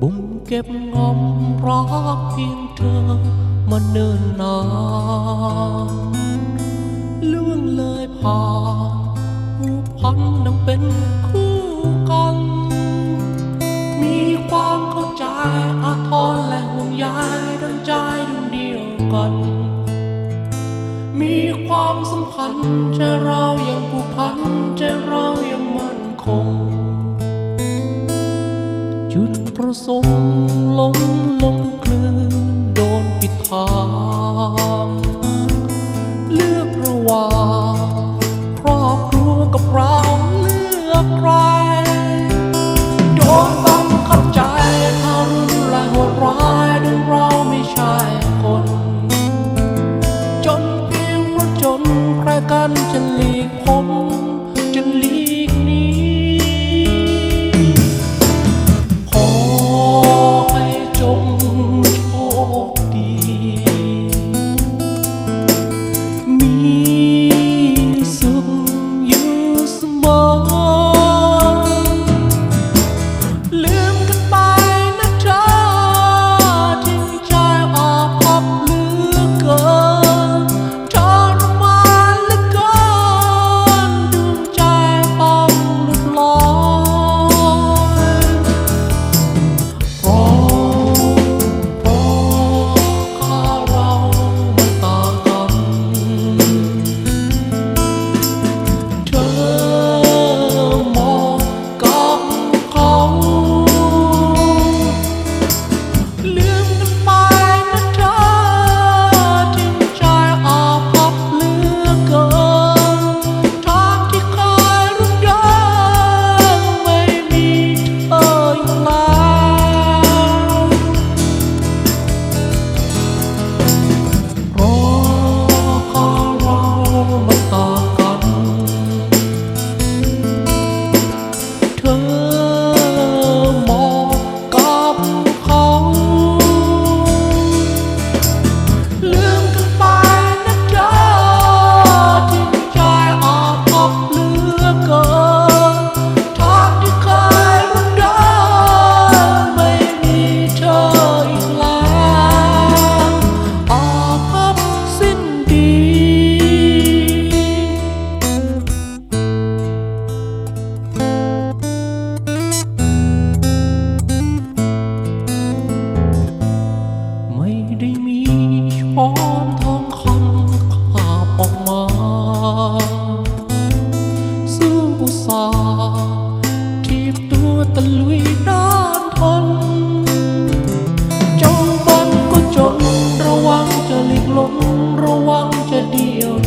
บุ้มเก็บงอมรักเพียงเธอมาเนิ่นนานล่วงเลยผ่านผู้พันดังเป็นคู่กัน มีความเข้าใจอาทรและห่วงใยดังใจดวงเดียวกัน มีความสำคัญจะเรายังผูกพันใจเรายัง จุดประสงค์ลงลงคลื่นโดนปิดทาง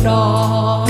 上